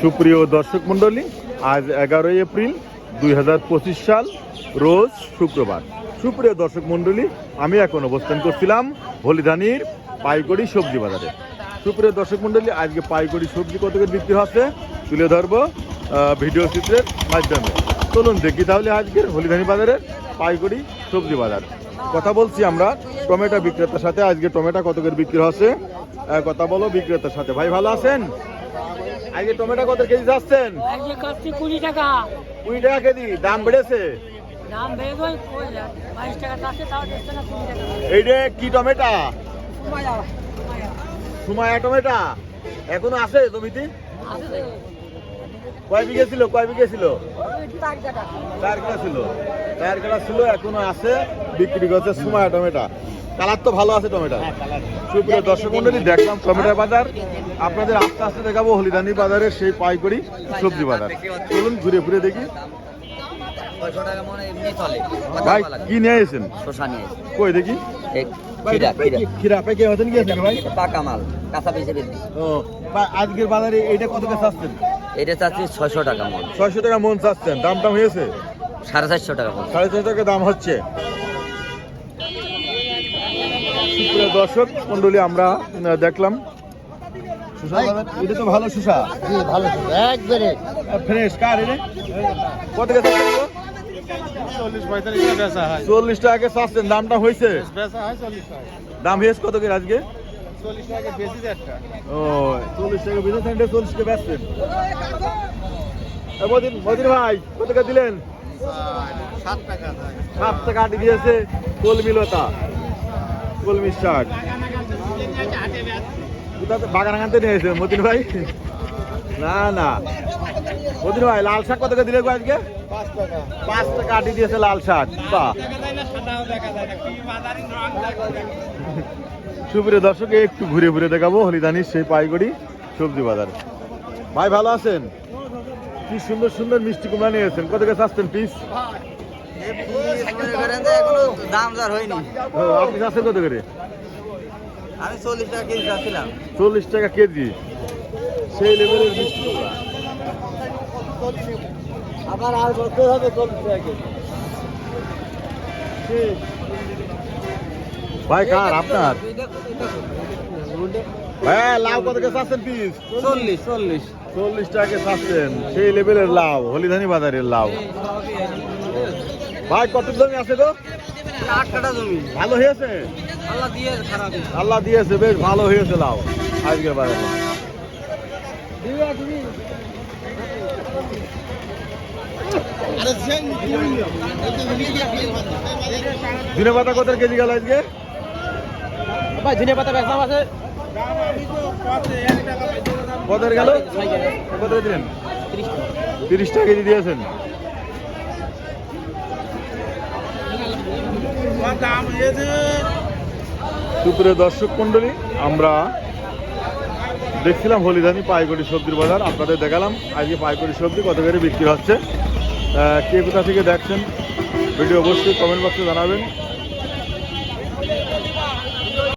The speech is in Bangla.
সুপ্রিয় দর্শক মণ্ডলী, আজ এগারোই এপ্রিল দুই হাজার পঁচিশ সাল, রোজ শুক্রবার। সুপ্রিয় দর্শক মণ্ডলী, আমি এখন অবস্থান করছিলাম হলিধানির পাইকড়ি সবজি বাজারে। সুপ্রিয় দর্শক মণ্ডলী, আজকে পাইকড়ি সবজি কত করে বিক্রি হচ্ছে তুলে ধরবো ভিডিও চিত্রের মাধ্যমে। চলুন দেখি তাহলে আজকের হলিধানি বাজারের পাইকড়ি সবজি বাজার। কথা বলছি আমরা টমেটো বিক্রেতার সাথে। আজকে টমেটো কত করে বিক্রি হচ্ছে? কথা বলো বিক্রেতার সাথে। ভাই, ভালো আছেন? আজকে টমেটো কত কেজি যাচ্ছেন আজকে কাটছি কুড়ি টাকা। কুড়ি টাকা কেজি দাম বেড়েছে? দাম বেড়ে বাইশ টাকা তাও না কুড়ি টাকা। এইটা কি টমেটো? সময় সুমায়া টমেটো? এখনও আছে জমিতে। কয় বিঘে ছিল কয় বিঘে ছিল? চার কাটা ছিল। চার কাটা ছিল এখনও আছে বিক্রি করছে সুমায়া টমেটা। কালার তো ভালো আছে টমেটো। সুপ্রিয় দর্শক মন্ডলী দেখলাম টমেটোর বাজার। আপনাদের আস্তে আস্তে দেখাবো হলিদানি বাজারের সেই পাইকড়ি সবজি বাজার। চলুন ঘুরে ঘুরে দেখি। মনে ভাই কি নিয়ে এসেছেন? কই দেখি? আজকের বাজারে কত চাচ্ছেন? এটা চাচ্ছি ছয়শো টাকা মন। ছয়শো টাকা মন চাচ্ছেন। দাম টাম হয়েছে? সাড়ে চারশো টাকা সাড়ে ছয় টাকা দাম হচ্ছে। দর্শক মন্ডলী আমরা দেখলাম। এটা তো ভালো সুশা। ভালো একবারে। ফ্রেশ কার এটা? কত চল্লিশ টাকা চল্লিশ টাকা চাচ্ছেন দামটা হয়েছে? হয় দাম হয়েছে কত করে আজকে? চল্লিশ টাকা বেশি ও চল্লিশ টাকা এটা চল্লিশ টাকা বেচছেন। মদিন মদিন ভাই কত টাকা দিলেন? সাত টাকা সাত টাকা আটি দিয়েছে কলমি লতা। কলমি শাক কোথাতে বাগান আনতে নিয়েছে মতিন ভাই? না না। মতিন ভাই, লাল শাক কত করে দিলে আজকে? পাঁচ টাকা। আটি দিয়েছে লাল শাক, বাহ। সুপ্রিয় দর্শক একটু ঘুরে ঘুরে দেখাবো হলিদানির সেই পাইগড়ি সবজি বাজার। ভাই, ভালো আছেন? কি সুন্দর সুন্দর মিষ্টি কুমড়া নিয়েছেন কত করে চাচ্ছেন পিস এখনও দাম দর হয়নি ও, আপনি চাচ্ছেন কত করে? আমি চল্লিশ টাকা কেজি চাচ্ছিলাম চল্লিশ টাকা কেজি? সেই লেভেলের মিষ্টি আবার আর করতে হবে চল্লিশ টাকা কেজি। ভাই কার? আপনার? হ্যাঁ লাউ কত করে চাচ্ছেন পিস চল্লিশ চল্লিশ। চল্লিশ টাকা চাচ্ছেন। সেই লেভেলের লাউ হলিধানি বাজারের লাউ। ভাই কত জমি আছে গো? আট কাটা জমি। ভালো হয়েছে? আল্লাহ দিয়ে খারাপ আল্লাহ দিয়েছে বেশ ভালো হয়েছে লাউ আজকের বাজারে দিনে পাতা কত কেজি গেল আজকে? ভাই ধনে পাতা বেচা আছে। কত গেল? কত দিলেন? তিরিশ টাকা কেজি দিয়েছেন। সুপ্রিয় দর্শক মন্ডলী আমরা দেখছিলাম হলিদানি পাইকড়ি সবজির বাজার, আপনাদের দেখালাম আজকে পাইকড়ি সবজি কত করে বিক্রি হচ্ছে। কে কোথা থেকে দেখছেন, ভিডিও অবশ্যই কমেন্ট বক্সে জানাবেন।